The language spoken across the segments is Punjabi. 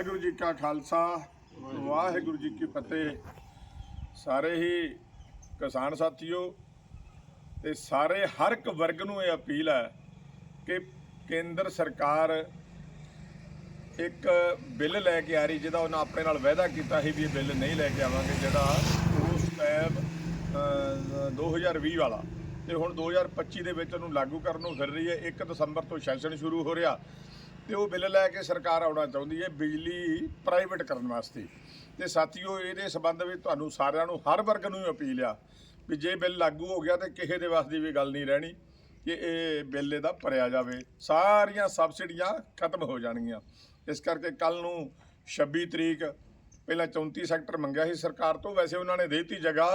ਵਾਹਿਗੁਰੂ ਜੀ ਕਾ ਖਾਲਸਾ ਵਾਹਿਗੁਰੂ ਜੀ ਕੀ ਫਤਿਹ। ਸਾਰੇ ਹੀ ਕਿਸਾਨ ਸਾਥੀਓ ਤੇ ਸਾਰੇ ਹਰ ਇੱਕ ਵਰਗ ਨੂੰ ਇਹ ਅਪੀਲ ਹੈ ਕਿ ਕੇਂਦਰ ਸਰਕਾਰ ਇੱਕ ਬਿੱਲ ਲੈ ਕੇ ਆ ਰਹੀ ਜਿਹਦਾ ਉਹਨਾਂ ਆਪਣੇ ਨਾਲ ਵਾਅਦਾ ਕੀਤਾ ਸੀ ਵੀ ਇਹ ਬਿੱਲ ਨਹੀਂ ਲੈ ਕੇ ਆਵਾਂਗੇ ਜਿਹੜਾ ਉਸ ਟਾਈਮ ਅਹ, 2020 ਵਾਲਾ। ਤੇ ਹੁਣ 2025 ਦੇ ਵਿੱਚ ਉਹਨੂੰ ਲਾਗੂ ਕਰਨ ਨੂੰ ਫਿਰ ਰਹੀ ਹੈ। 1 ਦਸੰਬਰ ਤੋਂ ਸੈਸ਼ਨ ਸ਼ੁਰੂ ਹੋ ਰਿਹਾ। ਤੇ ਉਹ ਬਿੱਲ ਲੈ ਕੇ ਸਰਕਾਰ ਆਉਣਾ ਚਾਹੁੰਦੀ ਹੈ ਬਿਜਲੀ ਪ੍ਰਾਈਵੇਟ ਕਰਨ ਵਾਸਤੇ। ਤੇ ਸਾਥੀਓ, ਇਹਦੇ ਸੰਬੰਧ ਵਿੱਚ ਤੁਹਾਨੂੰ ਸਾਰਿਆਂ ਨੂੰ ਹਰ ਵਰਗ ਨੂੰ ਹੀ ਅਪੀਲ ਆ ਵੀ ਜੇ ਬਿੱਲ ਲਾਗੂ ਹੋ ਗਿਆ ਤੇ ਕਿਸੇ ਦੇ ਵਾਸਤੇ ਵੀ ਗੱਲ ਨਹੀਂ ਰਹਿਣੀ ਕਿ ਇਹ ਬਿੱਲ ਇਹਦਾ ਭਰਿਆ ਜਾਵੇ। ਸਾਰੀਆਂ ਸਬਸਿਡੀਆਂ ਖਤਮ ਹੋ ਜਾਣਗੀਆਂ। ਇਸ ਕਰਕੇ ਕੱਲ ਨੂੰ 26 ਤਰੀਕ ਪਹਿਲਾਂ 34 ਸੈਕਟਰ ਮੰਗਿਆ ਸੀ ਸਰਕਾਰ ਤੋਂ, ਵੈਸੇ ਉਹਨਾਂ ਨੇ ਦੇਤੀ ਜਗ੍ਹਾ,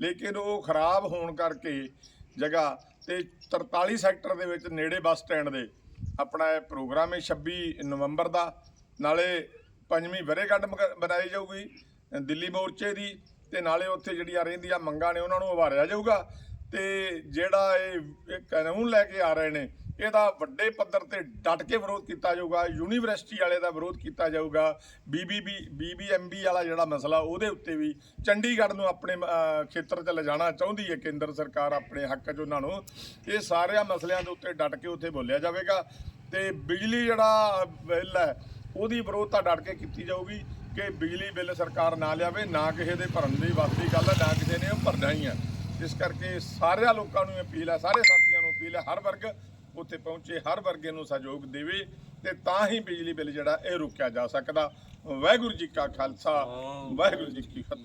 ਲੇਕਿਨ ਉਹ ਖਰਾਬ ਹੋਣ ਕਰਕੇ ਜਗ੍ਹਾ ਤੇ 43 ਸੈਕਟਰ ਦੇ ਵਿੱਚ ਨੇੜੇ ਬੱਸ ਸਟੈਂਡ ਦੇ ਆਪਣਾ ਇਹ ਪ੍ਰੋਗਰਾਮ ਹੈ 26 ਨਵੰਬਰ ਦਾ। ਨਾਲੇ ਪੰਜਵੀਂ ਵਰੇਗੰਢ ਮਗ- ਬਣਾਈ ਜਾਊਗੀ, ਦਿੱਲੀ ਮੋਰਚੇ ਦੀ ਤੇ ਨਾਲੇ ਉੱਥੇ ਜਿਹੜੀਆਂ ਰਹਿੰਦੀਆਂ ਮੰਗਾਂ ਨੇ ਉਹਨਾਂ ਨੂੰ ਉਭਾਰਿਆ ਜਾਊਗਾ। ਤੇ ਜਿਹੜਾ ਇਹ ਕਾਨੂੰਨ ਲੈ ਕੇ ਆ ਰਹੇ ਨੇ ਇਹਦਾ ਵੱਡੇ ਪੱਧਰ ਤੇ ਡਟ ਕੇ ਵਿਰੋਧ ਕੀਤਾ ਜਾਊਗਾ, ਯੂਨੀਵਰਸਿਟੀ ਵਾਲੇ ਦਾ ਵਿਰੋਧ ਕੀਤਾ ਜਾਊਗਾ, ਬੀਬੀਬੀ, ਬੀਬੀਐਮਬੀ ਵਾਲਾ ਜਿਹੜਾ ਮਸਲਾ, ਉਹਦੇ ਉੱਤੇ ਵੀ ਚੰਡੀਗੜ੍ਹ ਨੂੰ ਆਪਣੇ ਖੇਤਰ 'ਚ ਲਿਜਾਣਾ ਚਾਹੁੰਦੀ ਹੈ ਕੇਂਦਰ ਸਰਕਾਰ ਆਪਣੇ ਹੱਕ 'ਚ ਉਹਨਾਂ ਨੂੰ, ਇਹ ਸਾਰਿਆਂ ਮਸਲਿਆਂ ਦੇ ਉੱਤੇ ਡਟ ਕੇ ਉੱਥੇ ਬੋਲਿਆ ਜਾਵੇਗਾ ਤੇ ਬਿਜਲੀ ਜਿਹੜਾ ਬਿੱਲ ਹੈ, ਉਹਦੀ ਵਿਰੋਧਤਾ ਡਟ ਕੇ ਕੀਤੀ ਜਾਊਗੀ ਕਿ ਬਿਜਲੀ ਬਿੱਲ ਸਰਕਾਰ ਨਾ ਲਿਆਵੇ, ਨਾ ਕਿਸੇ ਦੇ ਭਰਨ ਦੀ ਵਾਸਤੇ ਗੱਲ ਹੈ, ਨਾ ਕਿਸੇ ਨੇ ਉਹ ਭਰਨਾ ਹੀ ਹੈ। ਇਸ ਕਰਕੇ ਸਾਰਿਆਂ ਲੋਕਾਂ ਨੂੰ ਅਪੀਲ ਹੈ, ਸਾਰੇ ਸਾਥੀਆਂ ਨੂੰ ਅਪੀਲ ਹੈ, ਹਰ ਵਰਗ ਉੱਥੇ ਪਹੁੰਚੇ ਹਰ ਵਰਗੇ ਨੂੰ ਸਹਿਯੋਗ ਦੇਵੇ ਤੇ ਤਾਂ ਹੀ ਬਿਜਲੀ ਬਿੱਲ ਜਿਹੜਾ ਇਹ ਰੋਕਿਆ ਜਾ ਸਕਦਾ। ਵਾਹਿਗੁਰੂ ਜੀ ਕਾ ਖਾਲਸਾ ਵਾਹਿਗੁਰੂ ਜੀ ਕੀ ਫਤਿਹ।